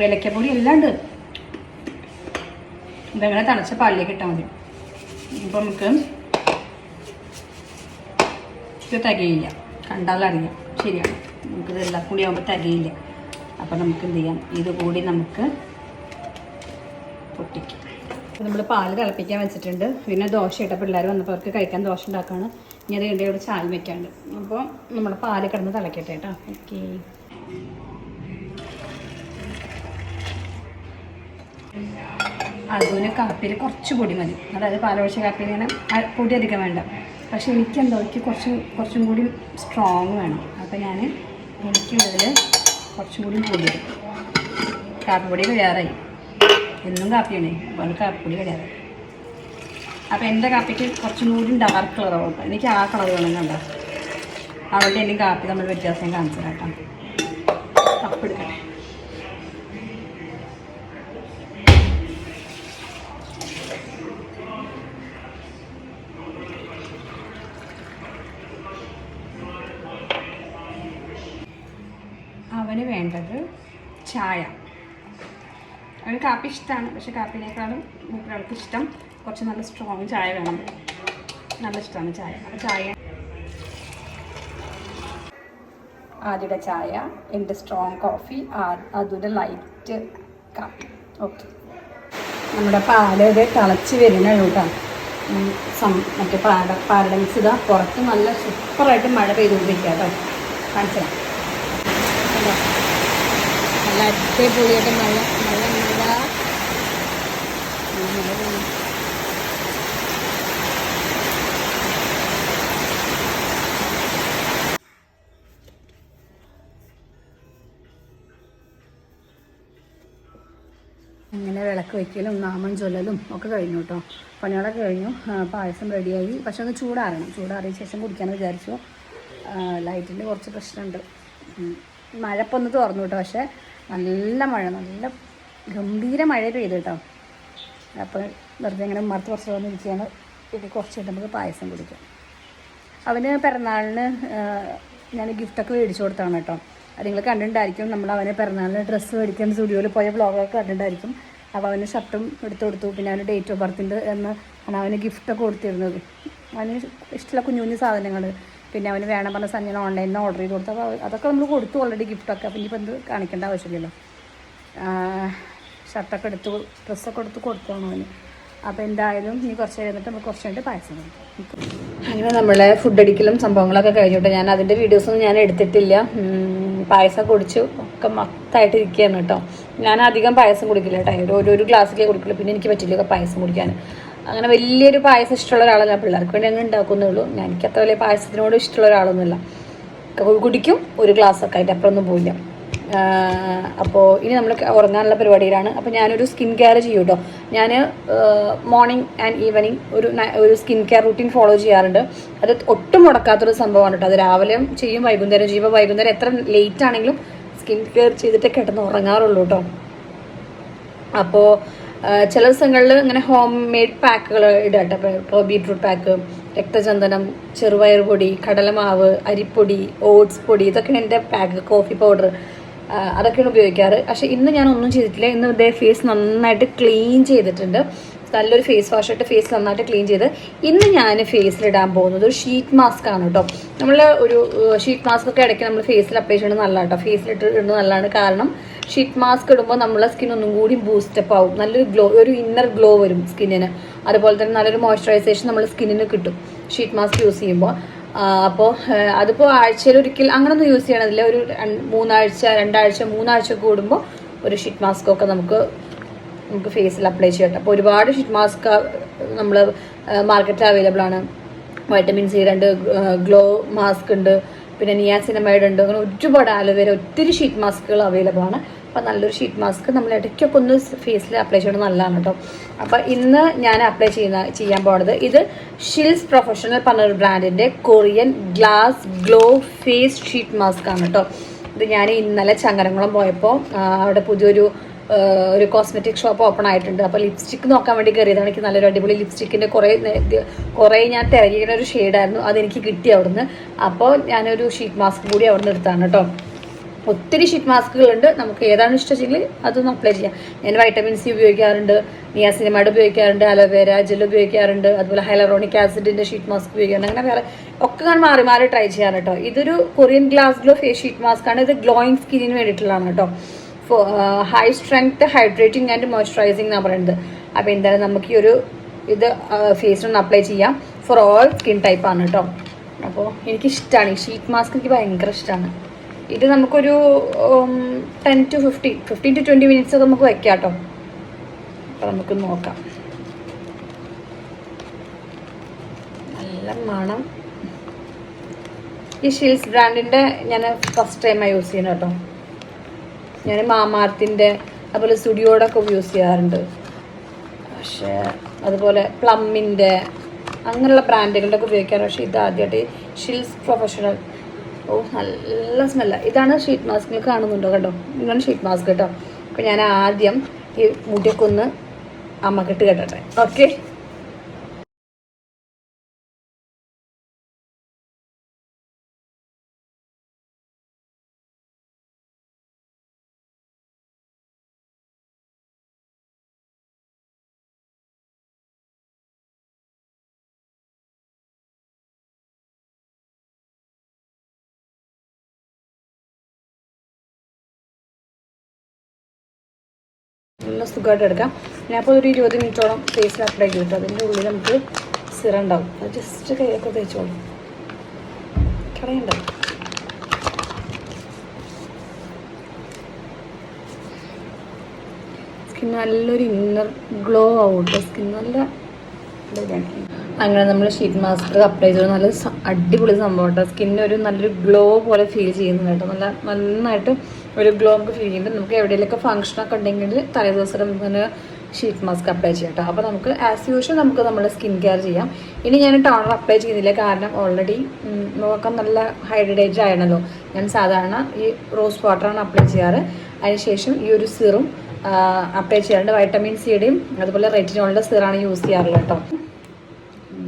ഏലക്കപ്പൊടി എല്ലാം ഇതങ്ങനെ തണച്ച പാലിലേക്ക് ഇട്ടാൽ മതി. ഇപ്പം നമുക്ക് ഇത് തികയില്ല. കണ്ടാലറിയാം ശരിയാണ്. നമുക്കിത് എല്ലാം കൂടി ആകുമ്പോൾ തികയില്ല. അപ്പം നമുക്ക് എന്ത് ചെയ്യാം? ഇത് കൂടി നമുക്ക് പൊട്ടിക്കാം. നമ്മൾ പാൽ തിളപ്പിക്കാൻ വെച്ചിട്ടുണ്ട്. പിന്നെ ദോശ ഇട്ട പിള്ളേർ വന്നപ്പോൾ അവർക്ക് കഴിക്കാൻ ദോശ ഉണ്ടാക്കുകയാണ് ഇനി അത് ഇവിടെ ചായ വെക്കാണ്ട്. അപ്പോൾ നമ്മുടെ പാൽ കിടന്ന് തിളക്കട്ടെ കേട്ടോ. ഓക്കേ. അതുപോലെ കാപ്പിയിൽ കുറച്ച് പൊടി മതി. അതായത് പാലൊഴിച്ച കാപ്പിയിൽ ഇങ്ങനെ പൊടി അധികം വേണ്ട. പക്ഷെ എനിക്ക് എന്തോ എനിക്ക് കുറച്ച് കുറച്ചും കൂടി സ്ട്രോങ് വേണം. അപ്പോൾ ഞാൻ എനിക്കുള്ളതിൽ കുറച്ചും കൂടി പൊടി എടുക്കും കാപ്പിപ്പൊടി കഴിയാറായി. എന്നും കാപ്പിയാണ്. അപ്പോൾ കാപ്പിപ്പൊടി കഴിയാറായി. അപ്പോൾ എന്റെ കാപ്പിക്ക് കുറച്ചും കൂടി ഡാർക്ക് കളർ കേട്ടോ എനിക്ക് ആ കളർ വേണം കണ്ടോ. എനിക്ക് കാപ്പി തമ്മിൽ വ്യത്യാസം കാണിച്ചു കേട്ടോ ചായ. അവന് കാപ്പി ഇഷ്ടമാണ് പക്ഷെ കാപ്പിനേക്കാളും മൂപ്പരാൾക്ക് ഇഷ്ടം കുറച്ച് നല്ല സ്ട്രോങ് ചായ വേണം. നല്ല ഇഷ്ടമാണ് ചായ. അപ്പോൾ ചായ. ആദ്യയുടെ ചായ എന്റെ സ്ട്രോങ് കോഫി അതിന്റെ ലൈറ്റ് കാപ്പി. ഓക്കെ നമ്മുടെ പാൽ ഇത് തിളച്ച് വരുന്ന കേട്ടോ. മറ്റേ പാട പാലട ഇതാ പുറത്ത് നല്ല സൂപ്പറായിട്ട് മഴ പെയ്തുകൊണ്ടിരിക്കുക കേട്ടോ. കാണിച്ചു? നല്ല അടിപൊളിയായിട്ട് മഴ മഴ മഴ. അങ്ങനെ വിളക്ക് വയ്ക്കലും നാമം ചൊല്ലലും ഒക്കെ കഴിഞ്ഞു കേട്ടോ. പണികളൊക്കെ കഴിഞ്ഞു. പായസം റെഡിയായി. പക്ഷെ ഒന്ന് ചൂടാറണം. ചൂടാറിയ ശേഷം കുടിക്കാമെന്ന് വിചാരിച്ചു. ലൈറ്റിന്റെ കുറച്ച് പ്രശ്നമുണ്ട്. മഴപ്പൊന്ന് തുറന്നു കേട്ടോ. പക്ഷേ നല്ല മഴ നല്ല ഗംഭീര മഴ പെയ്തു കേട്ടോ അപ്പോൾ വെറുതെ ഇങ്ങനെ മറുത്ത് കുറച്ച് വന്നിരിക്കുകയാണ്. ഇത് കുറച്ച് കഴിഞ്ഞ് നമുക്ക് പായസം കുടിക്കാം. അവന് പിറന്നാളിന് ഞാൻ ഗിഫ്റ്റൊക്കെ മേടിച്ചു കൊടുത്താണ് കേട്ടോ അത് നിങ്ങൾ കണ്ടിട്ടുണ്ടായിരിക്കും. നമ്മൾ അവന് പിറന്നാളിന് ഡ്രസ്സ് മേടിക്കാൻ സ്റ്റുഡിയോയിൽ പോയ വ്ളോഗൊക്കെ കണ്ടിട്ടുണ്ടായിരിക്കും. അപ്പോൾ അവന് ഷർട്ടും എടുത്തു കൊടുത്തു. പിന്നെ അവന് ഡേറ്റ് ഓഫ് ബർത്തിന്റെ എന്ന് ആണ് അവന് ഗിഫ്റ്റൊക്കെ കൊടുത്തിരുന്നത്. അവന് ഇഷ്ടമുള്ള കുഞ്ഞു കുഞ്ഞു സാധനങ്ങൾ പിന്നെ അവന് വേണം പറഞ്ഞ സാധനം ഓൺലൈനിൽ നിന്ന് ഓർഡർ ചെയ്ത് കൊടുത്തു അപ്പോൾ അതൊക്കെ നമ്മൾ കൊടുത്തു ഓൾറെഡി ഗിഫ്റ്റൊക്കെ അപ്പോൾ ഇനിയിപ്പോൾ എന്ത് കാണിക്കേണ്ട ആവശ്യമില്ലല്ലോ. ഷർട്ടൊക്കെ എടുത്ത് ഡ്രസ്സൊക്കെ എടുത്ത് കൊടുത്തോണം അവന്. അപ്പോൾ എന്തായാലും ഇനി കുറച്ച് കഴിഞ്ഞിട്ട് നമ്മൾ കുറച്ച് കഴിഞ്ഞിട്ട് പായസം അങ്ങനെ നമ്മളെ ഫുഡ് അടിക്കലും സംഭവങ്ങളൊക്കെ കഴിഞ്ഞിട്ട് ഞാൻ അതിന്റെ വീഡിയോസൊന്നും ഞാൻ എടുത്തിട്ടില്ല. പായസം കുടിച്ചു. ഒക്കെ മൊത്തമായിട്ട് ഇരിക്കുകയാണ് കേട്ടോ. ഞാൻ അധികം പായസം കുടിക്കില്ല കേട്ടോ. ഒരു ഒരു ഗ്ലാസ്സിലേ കുടിക്കുള്ളൂ. പിന്നെ എനിക്ക് പറ്റില്ല പായസം കുടിക്കാൻ. അങ്ങനെ വലിയൊരു പായസം ഇഷ്ടമുള്ള ഒരാളല്ല പിള്ളേർക്ക് വേണ്ടി അങ്ങനെ ഉണ്ടാക്കുന്നേ ഉള്ളൂ. ഞാൻ എനിക്ക് അത്ര വലിയ പായസത്തിനോട് ഇഷ്ടമുള്ള ഒരാളൊന്നുമില്ല. കുടിക്കും ഒരു ഗ്ലാസ് ഒക്കെ അതിന്റെ അപ്പുറമൊന്നും പോയില്ല അപ്പോൾ ഇനി നമ്മൾ ഉറങ്ങാനുള്ള പരിപാടിയിലാണ്. അപ്പോൾ ഞാനൊരു സ്കിൻ കെയർ ചെയ്യും കേട്ടോ ഞാൻ മോർണിംഗ് ആൻഡ് ഈവനിങ് ഒരു ഒരു സ്കിൻ കെയർ റൂട്ടീൻ ഫോളോ ചെയ്യാറുണ്ട്. അത് ഒട്ടും മുടക്കാത്തൊരു സംഭവമാണ് കേട്ടോ അത് രാവിലെയും ചെയ്യും വൈകുന്നേരം ചെയ്യും. ഇപ്പോൾ വൈകുന്നേരം എത്ര ലേറ്റ് ആണെങ്കിലും സ്കിൻ കെയർ ചെയ്തിട്ടേ കിടന്ന് ഉറങ്ങാറുള്ളൂ കേട്ടോ അപ്പോൾ ചില ദിവസങ്ങളിൽ ഇങ്ങനെ ഹോം മെയ്ഡ് പാക്കുകൾ ഇടാട്ടെ ഇപ്പോൾ ബീട്രൂട്ട് പാക്ക് രക്തചന്ദനം ചെറുപയർ പൊടി കടലമാവ് അരിപ്പൊടി ഓട്സ് പൊടി ഇതൊക്കെയാണ് എന്റെ പാക്ക് കോഫി പൗഡർ അതൊക്കെയാണ് ഉപയോഗിക്കാറ്. പക്ഷേ ഇന്ന് ഞാൻ ഒന്നും ചെയ്തിട്ടില്ല. ഇന്ന് ഇതേ ഫേസ് നന്നായിട്ട് ക്ലീൻ ചെയ്തിട്ടുണ്ട്. നല്ലൊരു ഫേസ് വാഷ് ഇട്ട് ഫേസ് നന്നായിട്ട് ക്ലീൻ ചെയ്ത് ഇന്ന് ഞാൻ ഫേസിലിടാൻ പോകുന്നത് ഒരു ഷീറ്റ് മാസ്ക് ആണ് കേട്ടോ നമ്മൾ ഒരു ഷീറ്റ് മാസ്ക് ഒക്കെ ഇടയ്ക്ക് നമ്മൾ ഫേസിൽ അപ്ലൈ ചെയ്യുന്നത് നല്ലതാണ് കേട്ടോ ഫേസിലിട്ട് ഇടുന്നത് നല്ലതാണ്. കാരണം ഷീറ്റ് മാസ്ക് ഇടുമ്പോൾ നമ്മളെ സ്കിൻ ഒന്നും കൂടി ബൂസ്റ്റപ്പ് ആവും. നല്ലൊരു ഗ്ലോ ഒരു ഇന്നർ ഗ്ലോ വരും സ്കിന്നിന് അതുപോലെ തന്നെ നല്ലൊരു മോയ്സ്ചറൈസേഷൻ നമ്മൾ സ്കിന്നിന് കിട്ടും ഷീറ്റ് മാസ്ക് യൂസ് ചെയ്യുമ്പോൾ അപ്പോൾ അതിപ്പോൾ ആഴ്ചയിൽ ഒരിക്കൽ അങ്ങനൊന്നും യൂസ് ചെയ്യണതില്ല ഒരു മൂന്നാഴ്ച രണ്ടാഴ്ച മൂന്നാഴ്ച കൂടുമ്പോൾ ഒരു ഷീറ്റ് മാസ്ക് ഒക്കെ നമുക്ക് നമുക്ക് ഫേസിൽ അപ്ലൈ ചെയ്യട്ടെ അപ്പോൾ ഒരുപാട് ഷീറ്റ് മാസ്ക് നമ്മൾ മാർക്കറ്റിൽ അവൈലബിൾ ആണ്. വൈറ്റമിൻ സി രണ്ട് ഗ്ലോ മാസ്ക് ഉണ്ട്. പിന്നെ നിയാസിനമൈഡ് ഉണ്ട്. അങ്ങനെ ഒരുപാട് ആലോവേര ഒത്തിരി ഷീറ്റ് മാസ്കുകൾ അവൈലബിൾ ആണ്. അപ്പോൾ നല്ലൊരു ഷീറ്റ് മാസ്ക് നമ്മൾ ഇടയ്ക്കൊക്കെ ഒന്ന് ഫേസിൽ അപ്ലൈ ചെയ്യണം നല്ലതാണ് കേട്ടോ അപ്പോൾ ഇന്ന് ഞാൻ അപ്ലൈ ചെയ്യുന്ന ചെയ്യാൻ പോകുന്നത് ഇത് ഷിൽസ് പ്രൊഫഷണൽ പറഞ്ഞൊരു ബ്രാൻഡിന്റെ Korean glass glow face sheet mask ആണ് കേട്ടോ ഇത് ഞാൻ ഇന്നലെ ചങ്ങരംകുളം പോയപ്പോൾ അവിടെ പുതിയൊരു ഒരു കോസ്മെറ്റിക് ഷോപ്പ് ഓപ്പൺ ആയിട്ടുണ്ട്. അപ്പോൾ ലിപ്സ്റ്റിക് നോക്കാൻ വേണ്ടി കയറിയതാണ്. എനിക്ക് നല്ലൊരു അടിപൊളി ലിപ്സ്റ്റിക്കിന്റെ കുറേ കുറേ ഞാൻ തിരയുന്ന ഒരു ഷെയ്ഡായിരുന്നു അതെനിക്ക് കിട്ടി അവിടുന്ന്. അപ്പോൾ ഞാനൊരു ഷീറ്റ് മാസ്ക് കൂടി അവിടെ നിന്ന് എടുത്താണ് കേട്ടോ ഒത്തിരി ഷീറ്റ് മാസ്കുകളുണ്ട് നമുക്ക് ഏതാണ് ഇഷ്ടമെങ്കിൽ അതൊന്ന് അപ്ലൈ ചെയ്യാം. ഞാൻ വൈറ്റമിൻ സി ഉപയോഗിക്കാറുണ്ട്. നിയാസിനമൈഡ് ഉപയോഗിക്കാറുണ്ട്. അലോവേര ജെൽ ഉപയോഗിക്കാറുണ്ട്. അതുപോലെ ഹൈലറോണിക് ആസിഡിന്റെ ഷീറ്റ് മാസ്ക് ഉപയോഗിക്കാറുണ്ട്. അങ്ങനെ വേറെ ഒക്കെ ഞാൻ മാറി മാറി ട്രൈ ചെയ്യാറ് കേട്ടോ ഇതൊരു Korean glass glow face sheet mask ആണ്. ഇത് ഗ്ലോയിങ് സ്കിന്നിന് വേണ്ടിയിട്ടുള്ളതാണ് കേട്ടോ high strength hydrating and moisturizing എന്നാണ് പറയുന്നത് അപ്പോൾ എന്തായാലും നമുക്ക് ഈ ഒരു ഇത് ഫേസിന് അപ്ലൈ ചെയ്യാം. ഫോർ ഓൾ സ്കിൻ ടൈപ്പ് ആണ് കേട്ടോ അപ്പോൾ എനിക്കിഷ്ടമാണ് ഈ ഷീറ്റ് മാസ്ക് എനിക്ക് ഭയങ്കര ഇഷ്ടമാണ് ഇത് നമുക്കൊരു ten to fifteen fifteen to twenty minutes ഒക്കെ നമുക്ക് വയ്ക്കാം കേട്ടോ അപ്പോൾ നമുക്ക് നോക്കാം. നല്ല മണം. ഈ ഷീൽസ് ബ്രാൻഡിന്റെ ഞാൻ ഫസ്റ്റ് ടൈമാണ് യൂസ് ചെയ്യുന്നത് കേട്ടോ ഞാൻ മാമാർത്തിന്റെ അതുപോലെ സ്റ്റുഡിയോടൊക്കെ യൂസ് ചെയ്യാറുണ്ട്. പക്ഷേ അതുപോലെ പ്ലമ്മിന്റെ അങ്ങനെയുള്ള ബ്രാൻഡുകളുടെ ഒക്കെ ഉപയോഗിക്കാറ്. പക്ഷേ ഇത് ആദ്യമായിട്ട് ഷിൽസ് പ്രൊഫഷണൽ. ഓ നല്ല സ്മെല്ല. ഇതാണ് ഷീറ്റ് മാസ്ക്. നിങ്ങൾ കാണുന്നുണ്ടോ? കേട്ടോ ഇതാണ് ഷീറ്റ് മാസ്ക് കേട്ടോ. അപ്പോൾ ഞാൻ ആദ്യം ഈ മുടിയൊക്കെ ഒന്ന് അമ്മക്കിട്ട് കേട്ടെ. ഓക്കെ. സുഖമായിട്ട് എടുക്കാം ഞാനിപ്പോൾ ഒരു ഇരുപത് മിനിറ്റോളം ഫേസിൽ അപ്ലൈ ചെയ്തിട്ട് അതിന്റെ ഉള്ളിൽ നമുക്ക് സിറ ഉണ്ടാവും. അത് ജസ്റ്റ് കൈയൊക്കെ തേച്ചോളും. കളയണ്ട സ്കിൻ നല്ലൊരു ഇന്നർ ഗ്ലോ ആവും കേട്ടോ സ്കിൻ നല്ല അങ്ങനെ നമ്മൾ ഷീറ്റ് മാസ്ക് അപ്ലൈ ചെയ്ത് നല്ല അടിപൊളി സംഭവം കേട്ടോ സ്കിന്നിന് ഒരു നല്ലൊരു ഗ്ലോ പോലെ ഫീൽ ചെയ്യുന്നു കേട്ടോ. നല്ല നന്നായിട്ട് ഒരു ഗ്ലോ ഒക്കെ ഫീൽ ചെയ്യുന്നുണ്ട്. നമുക്ക് എവിടെയെങ്കിലൊക്കെ ഫംഗ്ഷനൊക്കെ ഉണ്ടെങ്കിൽ തലേ ദിവസം ഇങ്ങനെ ഷീറ്റ് മാസ്ക് അപ്ലൈ ചെയ്യാം കേട്ടോ. അപ്പോൾ നമുക്ക് ആസ് യൂഷ്വൽ നമുക്ക് നമ്മുടെ സ്കിൻ കെയർ ചെയ്യാം. ഇനി ഞാൻ ടോണർ അപ്ലൈ ചെയ്യുന്നില്ല. കാരണം ഓൾറെഡി മുഖം നല്ല ഹൈഡ്രേറ്റഡ് ആയിരുന്നല്ലോ ഞാൻ സാധാരണ ഈ റോസ് വാട്ടറാണ് അപ്ലൈ ചെയ്യാറ്. അതിനുശേഷം ഈ ഒരു സിറും അപ്ലൈ ചെയ്യാറുണ്ട് വൈറ്റമിൻ സിയുടെയും അതുപോലെ റെറ്റിനോളിന്റെ സിറാണ് യൂസ് ചെയ്യാറുള്ളത് കേട്ടോ.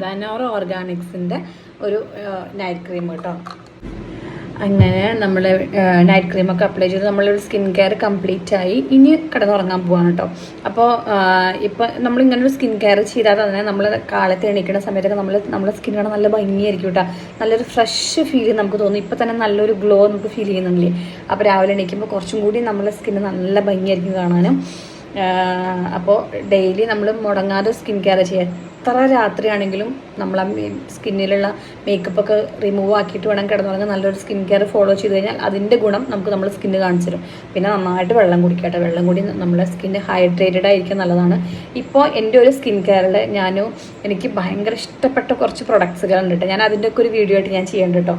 ധനോറ ഓർഗാനിക്സിന്റെ ഒരു നൈറ്റ് ക്രീം കേട്ടോ. അങ്ങനെ നമ്മൾ നൈറ്റ് ക്രീമൊക്കെ അപ്ലൈ ചെയ്ത് നമ്മളൊരു സ്കിൻ കെയർ കംപ്ലീറ്റ് ആയി ഇനി കിടന്നുറങ്ങാൻ പോവാണ് കേട്ടോ അപ്പോൾ ഇപ്പോൾ നമ്മളിങ്ങനെ ഒരു സ്കിൻ കെയർ ചെയ്താൽ തന്നെ നമ്മൾ കാലത്ത് എണീക്കുന്ന സമയത്തൊക്കെ നമ്മൾ നമ്മുടെ സ്കിൻ നല്ല ഭംഗിയായിരിക്കും കേട്ടോ നല്ലൊരു ഫ്രഷ് ഫീൽ നമുക്ക് തോന്നും. ഇപ്പോൾ തന്നെ നല്ലൊരു ഗ്ലോ നമുക്ക് ഫീൽ ചെയ്യുന്നുണ്ടല്ലേ? അപ്പോൾ രാവിലെ എണീക്കുമ്പോൾ കുറച്ചും കൂടി നമ്മുടെ സ്കിന്ന് നല്ല ഭംഗിയായിരിക്കും കാണാനും. അപ്പോൾ ഡെയിലി നമ്മൾ മുടങ്ങാതെ സ്കിൻ കെയർ ചെയ്യുക എത്ര രാത്രിയാണെങ്കിലും നമ്മൾ ആ സ്കിന്നിലുള്ള മേക്കപ്പ് ഒക്കെ റിമൂവ് ആക്കിയിട്ട് വേണം കിടന്നുറങ്ങാൻ. നല്ലൊരു സ്കിൻ കെയർ ഫോളോ ചെയ്ത് കഴിഞ്ഞാൽ അതിന്റെ ഗുണം നമുക്ക് നമ്മുടെ സ്കിന്ന് കാണിച്ചു തരും. പിന്നെ നന്നായിട്ട് വെള്ളം കുടിക്കട്ടെ വെള്ളം കൂടി നമ്മുടെ സ്കിന്ന് ഹൈഡ്രേറ്റഡ് ആയിരിക്കാൻ നല്ലതാണ്. ഇപ്പോൾ എന്റെ ഒരു സ്കിൻ കെയറിൽ ഞാൻ എനിക്ക് ഭയങ്കര ഇഷ്ടപ്പെട്ട കുറച്ച് പ്രൊഡക്ട്സുകളുണ്ട് കേട്ടോ. ഞാൻ അതിന്റെ ഒക്കെ ഒരു വീഡിയോ ആയിട്ട് ഞാൻ ചെയ്യേണ്ട കേട്ടോ.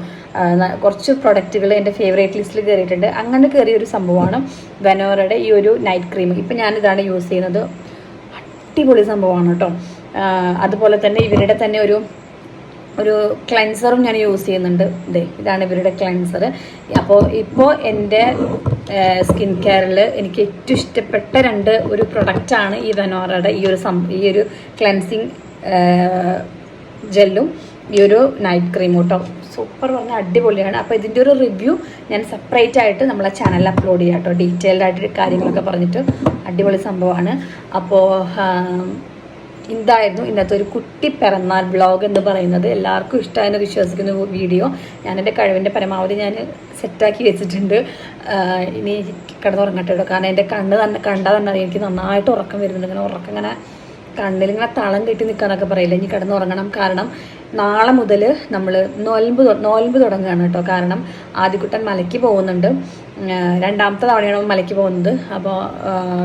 കുറച്ച് പ്രൊഡക്റ്റുകൾ എന്റെ ഫേവറേറ്റ് ലിസ്റ്റിൽ കയറിയിട്ടുണ്ട് അങ്ങനെ കയറിയ ഒരു സംഭവമാണ് വെനോറയുടെ ഈ ഒരു നൈറ്റ് ക്രീം ഇപ്പം ഞാനിതാണ് യൂസ് ചെയ്യുന്നത്. അടിപൊളി സംഭവമാണ് കേട്ടോ. അതുപോലെ തന്നെ ഇവരുടെ തന്നെ ഒരു ഒരു ക്ലെൻസറും ഞാൻ യൂസ് ചെയ്യുന്നുണ്ട്. ഇതേ ഇതാണ് ഇവരുടെ ക്ലെൻസർ അപ്പോൾ ഇപ്പോൾ എന്റെ സ്കിൻ കെയറിൽ എനിക്ക് ഏറ്റവും ഇഷ്ടപ്പെട്ട രണ്ട് ഒരു പ്രൊഡക്റ്റാണ് ഈ വെനോറയുടെ ഈ ഒരു സം ഈ ഒരു ക്ലെൻസിങ് ജെല്ലും ഈ ഒരു നൈറ്റ് ക്രീം കേട്ടോ സൂപ്പർ പറഞ്ഞാൽ അടിപൊളിയാണ്. അപ്പോൾ ഇതിന്റെ ഒരു റിവ്യൂ ഞാൻ സെപ്പറേറ്റ് ആയിട്ട് നമ്മളെ ചാനലിൽ അപ്ലോഡ് ചെയ്യാം കേട്ടോ ഡീറ്റെയിൽഡ് ആയിട്ട് കാര്യങ്ങളൊക്കെ പറഞ്ഞിട്ട്. അടിപൊളി സംഭവമാണ്. അപ്പോൾ ഇതായിരുന്നു ഇന്നത്തെ ഒരു കുട്ടി പിറന്നാൾ വ്ളോഗ് എന്ന് പറയുന്നത് എല്ലാവർക്കും ഇഷ്ടമായെന്ന് വിശ്വസിക്കുന്ന വീഡിയോ. ഞാൻ എന്റെ കഴിവിന്റെ പരമാവധി ഞാൻ സെറ്റാക്കി വെച്ചിട്ടുണ്ട്. ഇനി കിടന്നുറങ്ങട്ടെ കേട്ടോ കാരണം എന്റെ കണ്ണ് തന്നെ കണ്ടാൽ തന്നെ എനിക്ക് നന്നായിട്ട് ഉറക്കം വരുന്നുണ്ട്. ഇങ്ങനെ ഉറക്കം ഇങ്ങനെ കണ്ണിൽ ഇങ്ങനെ തളം കെട്ടി നിൽക്കാനൊക്കെ പറയില്ല? ഇനി കിടന്നുറങ്ങണം. കാരണം നാളെ മുതൽ നമ്മൾ നോൽമ്പ് നോൽമ്പ് തുടങ്ങുകയാണ് കേട്ടോ. കാരണം ആദ്യക്കുട്ടൻ മലയ്ക്ക് പോകുന്നുണ്ട്. രണ്ടാമത്തെ തവണയാണ് മലയ്ക്ക് പോകുന്നത്. അപ്പോൾ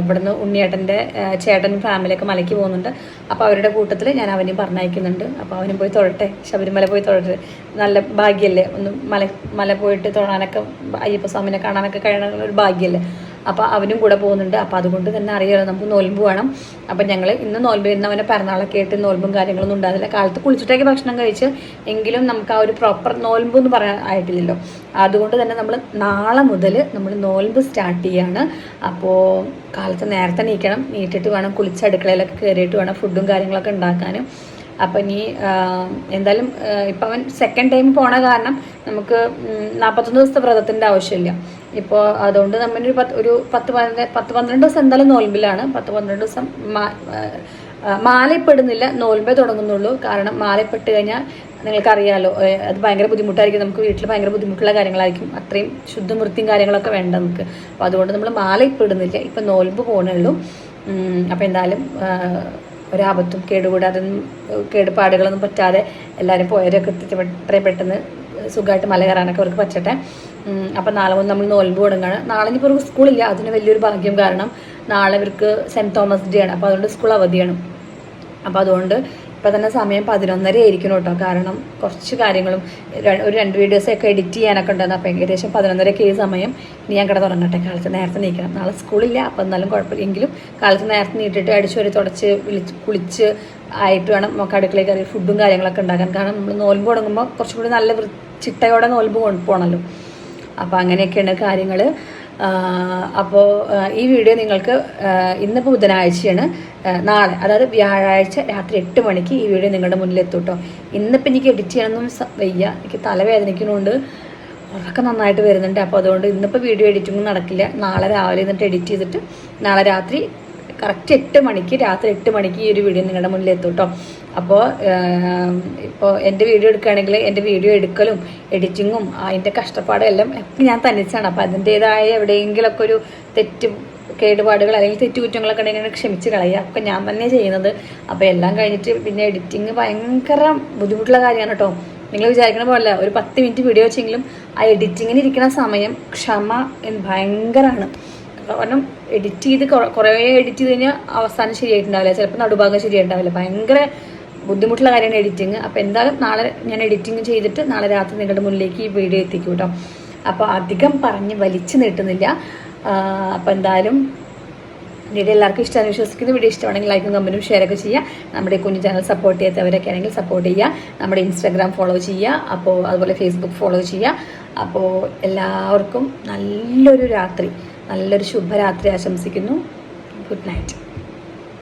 ഇവിടുന്ന് ഉണ്ണിയേട്ടന്റെ ചേട്ടനും ഫാമിലിയൊക്കെ മലയ്ക്ക് പോകുന്നുണ്ട്. അപ്പോൾ അവരുടെ കൂട്ടത്തിൽ ഞാൻ അവനെയും പറഞ്ഞയക്കുന്നുണ്ട്. അപ്പോൾ അവനും പോയി തൊഴട്ടെ. ശബരിമല പോയി തൊഴട്ടെ. നല്ല ഭാഗ്യമല്ലേ ഒന്ന് മല മല പോയിട്ട് തൊഴാനൊക്കെ അയ്യപ്പസ്വാമിനെ കാണാനൊക്കെ കഴിയണ ഒരു ഭാഗ്യമല്ലേ അപ്പോൾ അവനും കൂടെ പോകുന്നുണ്ട്. അപ്പോൾ അതുകൊണ്ട് തന്നെ അറിയാലോ നമുക്ക് നോൽമ്പ് വേണം. അപ്പം ഞങ്ങൾ ഇന്ന് നോൽമ്പ് ഇന്ന് അവനെ പിറന്നാളൊക്കെ ആയിട്ട് നോൽമ്പും കാര്യങ്ങളൊന്നും ഉണ്ടാകില്ല കാലത്ത് കുളിച്ചിട്ടൊക്കെ ഭക്ഷണം കഴിച്ച് എങ്കിലും നമുക്ക് ആ ഒരു പ്രോപ്പർ നോൽമ്പ് എന്ന് പറയാൻ ആയിട്ടില്ലല്ലോ. അതുകൊണ്ട് തന്നെ നമ്മൾ നാളെ മുതൽ നമ്മൾ നോൽമ്പ് സ്റ്റാർട്ട് ചെയ്യാണ്. അപ്പോൾ കാലത്ത് നേരത്തെ നീക്കണം നീട്ടിട്ട് വേണം കുളിച്ച് അടുക്കളയിലൊക്കെ കയറിയിട്ട് വേണം ഫുഡും കാര്യങ്ങളൊക്കെ ഉണ്ടാക്കാനും. അപ്പം ഇനി എന്തായാലും ഇപ്പം അവൻ സെക്കൻഡ് ടൈം പോണ കാരണം നമുക്ക് നാൽപ്പത്തൊന്ന് ദിവസത്തെ വ്രതത്തിന്റെ ആവശ്യമില്ല. ഇപ്പോൾ അതുകൊണ്ട് നമ്മൾ ഒരു പത്ത് ഒരു പത്ത് പത്ത് പന്ത്രണ്ട് ദിവസം എന്തായാലും നോൽമ്പിലാണ്. പത്ത് പന്ത്രണ്ട് ദിവസം മാലയപ്പെടുന്നില്ല നോൽമ്പേ തുടങ്ങുന്നുള്ളൂ. കാരണം മാലയിപ്പെട്ട് കഴിഞ്ഞാൽ നിങ്ങൾക്കറിയാലോ ഏഹ്, അത് ഭയങ്കര ബുദ്ധിമുട്ടായിരിക്കും. നമുക്ക് വീട്ടിൽ ഭയങ്കര ബുദ്ധിമുട്ടുള്ള കാര്യങ്ങളായിരിക്കും. അത്രയും ശുദ്ധമൃത്തിയും കാര്യങ്ങളൊക്കെ വേണ്ട നമുക്ക്. അപ്പോൾ അതുകൊണ്ട് നമ്മൾ മാല ഇപ്പം നോൽമ്പ് പോകണുള്ളൂ അപ്പോൾ എന്തായാലും ഒരാപത്തും കേടുകൂടാതെ കേടുപാടുകളൊന്നും പറ്റാതെ എല്ലാവരും പോയവരൊക്കെ എത്തിച്ച് എത്രയും പെട്ടെന്ന് സുഖമായിട്ട് മല കയറാനൊക്കെ അവർക്ക് പറ്റട്ടെ. അപ്പം നാളെ മുതൽ നമ്മൾ നോൽമ്പ് തുടങ്ങുകയാണ് നാളെ ഇനിയിപ്പോൾ അവർക്ക് സ്കൂളില്ല അതിന് വലിയൊരു ഭാഗ്യം കാരണം നാളെ ഇവർക്ക് സെന്റ് തോമസ് ഡേ ആണ്. അപ്പോൾ അതുകൊണ്ട് സ്കൂൾ അവധിയാണ്. അപ്പോൾ അതുകൊണ്ട് ഇപ്പം തന്നെ സമയം പതിനൊന്നര ആയിരിക്കണം കേട്ടോ കാരണം കുറച്ച് കാര്യങ്ങളും ഒരു രണ്ട് വീഡിയോസൊക്കെ എഡിറ്റ് ചെയ്യാനൊക്കെ ഉണ്ടായിരുന്നു അപ്പോൾ ഏകദേശം പതിനൊന്നരയ്ക്ക് ഈ സമയം ഇനി ഞാൻ കിടന്ന് ഉറങ്ങട്ടെ. കാലത്ത് നേരത്തെ നീക്കണം. നാളെ സ്കൂളില്ല. അപ്പോൾ എന്നാലും കുഴപ്പമില്ല. എങ്കിലും കാലത്ത് നേരത്തെ നീട്ടിട്ട് അടിച്ചു വരെ തുടച്ച് വിളിച്ച് കുളിച്ച് ആയിട്ട് വേണം നമുക്ക് അടുക്കളയിൽ കയറി ഫുഡും കാര്യങ്ങളൊക്കെ ഉണ്ടാക്കാൻ. കാരണം നമ്മൾ നോൽമ്പ് തുടങ്ങുമ്പോൾ കുറച്ചും കൂടി നല്ല ചിട്ടയോടെ നോൽമ്പ് പോകണമല്ലോ അപ്പോൾ അങ്ങനെയൊക്കെയാണ് കാര്യങ്ങൾ അപ്പോൾ ഈ വീഡിയോ നിങ്ങൾക്ക് ഇന്നിപ്പോൾ ബുധനാഴ്ചയാണ്. നാളെ അതായത് വ്യാഴാഴ്ച രാത്രി എട്ട് മണിക്ക് ഈ വീഡിയോ നിങ്ങളുടെ മുന്നിൽ എത്തൂട്ടോ ഇന്നിപ്പോൾ എനിക്ക് എഡിറ്റ് ചെയ്യണമെന്നും വയ്യ. എനിക്ക് തലവേദനിക്കുന്നുണ്ട്. ഉറക്കം നന്നായിട്ട് വരുന്നുണ്ട്. അപ്പോൾ അതുകൊണ്ട് ഇന്നിപ്പോൾ വീഡിയോ എഡിറ്റിംഗ് നടക്കില്ല. നാളെ രാവിലെ എന്നിട്ട് എഡിറ്റ് ചെയ്തിട്ട് നാളെ രാത്രി കറക്റ്റ് എട്ട് മണിക്ക് രാത്രി എട്ട് മണിക്ക് ഈ ഒരു വീഡിയോ നിങ്ങളുടെ മുന്നിൽ എത്തും കേട്ടോ അപ്പോൾ ഇപ്പോൾ എന്റെ വീഡിയോ എടുക്കുകയാണെങ്കിൽ എന്റെ വീഡിയോ എടുക്കലും എഡിറ്റിങ്ങും അതിന്റെ കഷ്ടപ്പാടും എല്ലാം ഞാൻ തനിച്ചാണ് അപ്പോൾ അതിന്റേതായ എവിടെയെങ്കിലുമൊക്കെ ഒരു തെറ്റ് കേടുപാടുകൾ അല്ലെങ്കിൽ തെറ്റുകുറ്റങ്ങളൊക്കെ ഉണ്ടെങ്കിൽ ക്ഷമിച്ച് കളയുക. ഒക്കെ ഞാൻ തന്നെ ചെയ്യുന്നത്. അപ്പോൾ എല്ലാം കഴിഞ്ഞിട്ട് പിന്നെ എഡിറ്റിങ് ഭയങ്കര ബുദ്ധിമുട്ടുള്ള കാര്യമാണ് കേട്ടോ. നിങ്ങൾ വിചാരിക്കണ പോലെ ഒരു പത്ത് മിനിറ്റ് വീഡിയോ വെച്ചെങ്കിലും ആ എഡിറ്റിങ്ങിന് ഇരിക്കുന്ന സമയം ക്ഷമ ഭയങ്കരമാണ് കാരണം എഡിറ്റ് ചെയ്ത് കുറേ എഡിറ്റ് ചെയ്ത് കഴിഞ്ഞാൽ അവസാനം ശരിയായിട്ടുണ്ടാവില്ല. ചിലപ്പോൾ നടുഭാഗം ശരിയായിട്ടുണ്ടാവില്ല. ഭയങ്കര ബുദ്ധിമുട്ടുള്ള കാര്യമാണ് എഡിറ്റിങ് അപ്പോൾ എന്തായാലും നാളെ ഞാൻ എഡിറ്റിങ് ചെയ്തിട്ട് നാളെ രാത്രി നിങ്ങളുടെ മുന്നിലേക്ക് ഈ വീഡിയോ എത്തിക്കും കേട്ടോ. അപ്പോൾ അധികം പറഞ്ഞ് വലിച്ചു നീട്ടുന്നില്ല. അപ്പോൾ എന്തായാലും വീഡിയോ എല്ലാവർക്കും ഇഷ്ടമാണ് വിശ്വസിക്കുന്നു. വീഡിയോ ഇഷ്ടമാണെങ്കിൽ ലൈക്കും കമ്പനും ഷെയർ ഒക്കെ ചെയ്യുക. നമ്മുടെ കുഞ്ഞു ചാനൽ സപ്പോർട്ട് ചെയ്യാത്തവരൊക്കെ ആണെങ്കിൽ സപ്പോർട്ട് ചെയ്യുക. നമ്മുടെ ഇൻസ്റ്റാഗ്രാം ഫോളോ ചെയ്യുക. അപ്പോൾ അതുപോലെ ഫേസ്ബുക്ക് ഫോളോ ചെയ്യുക. അപ്പോൾ എല്ലാവർക്കും നല്ലൊരു രാത്രി. നല്ലൊരു ശുഭരാത്രി ആശംസിക്കുന്നു. Good night